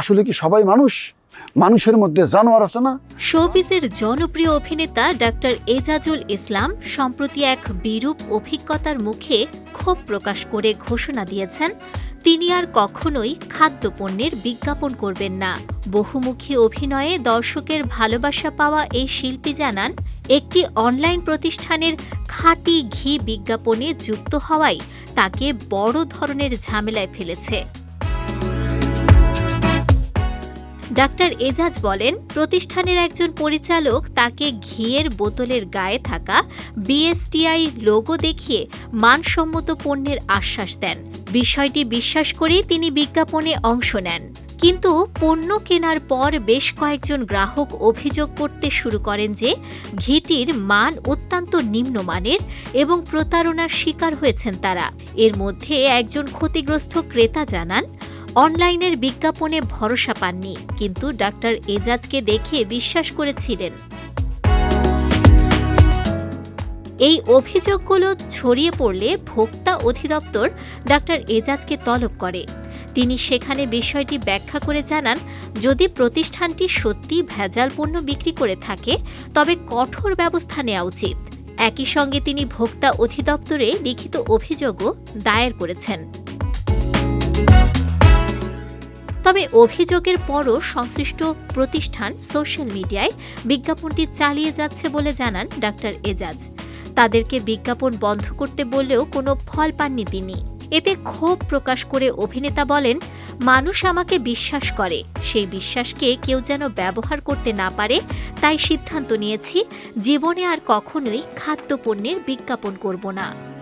আসলে কি সবাই মানুষ? মানুষের মধ্যে জানোয়ার আছে না? শোবিজের জনপ্রিয় অভিনেতা ডাক্তার এজাজুল ইসলাম সম্প্রতি এক বিরূপ অভিজ্ঞতার মুখে ক্ষোভ প্রকাশ করে ঘোষণা দিয়েছেন, তিনি আর কখনোই খাদ্যপণ্যের বিজ্ঞাপন করবেন না। বহুমুখী অভিনয়ে দর্শকের ভালোবাসা পাওয়া এই শিল্পী জানান, একটি অনলাইন প্রতিষ্ঠানের খাঁটি ঘি বিজ্ঞাপনে যুক্ত হওয়ায় তাকে বড় ধরনের ঝামেলায় ফেলেছে। ডাক্তার এজাজ বলেন, প্রতিষ্ঠানের একজন পরিচালক তাকে ঘিয়ের বোতলের গায়ে থাকা বিএসটিআই লোগো দেখিয়ে মানসম্মত পণ্যের আশ্বাস দেন। বিষয়টি বিশ্বাস করেই তিনি বিজ্ঞাপনে অংশ নেন। কিন্তু পণ্য কেনার পর বেশ কয়েকজন গ্রাহক অভিযোগ করতে শুরু করেন যে, ঘিটির মান অত্যন্ত নিম্নমানের এবং প্রতারণার শিকার হয়েছেন তারা। এর মধ্যে একজন ক্ষতিগ্রস্ত ক্রেতা জানান অনলাইনের বিজ্ঞাপনে ভরসা পাননি, কিন্তু ডাক্তার এজাজকে দেখে বিশ্বাস করেছিলেন। এই অভিযোগগুলো ছড়িয়ে পড়লে ভোক্তা অধিদপ্তর ডাক্তার এজাজকে তলব করে। তিনি সেখানে বিষয়টি ব্যাখ্যা করে জানান, যদি প্রতিষ্ঠানটি সত্যি ভেজাল পণ্য বিক্রি করে থাকে, তবে কঠোর ব্যবস্থা নেওয়া উচিত। একই সঙ্গে তিনি ভোক্তা অধিদপ্তরে লিখিত অভিযোগও দায়ের করেছেন। তবে অভিযোগের পরও সংশ্লিষ্ট প্রতিষ্ঠান সোশ্যাল মিডিয়ায় বিজ্ঞাপনটি চালিয়ে যাচ্ছে বলে জানান ডাক্তার এজাজ। তাদেরকে বিজ্ঞাপন বন্ধ করতে বললেও কোনো ফল পাননি তিনি। এতে ক্ষোভ প্রকাশ করে অভিনেতা বলেন, মানুষ আমাকে বিশ্বাস করে। সেই বিশ্বাসকে কেউ যেন ব্যবহার করতে না পারে, তাই সিদ্ধান্ত নিয়েছি, জীবনে আর কখনোই খাদ্যপণ্যের বিজ্ঞাপন করব না।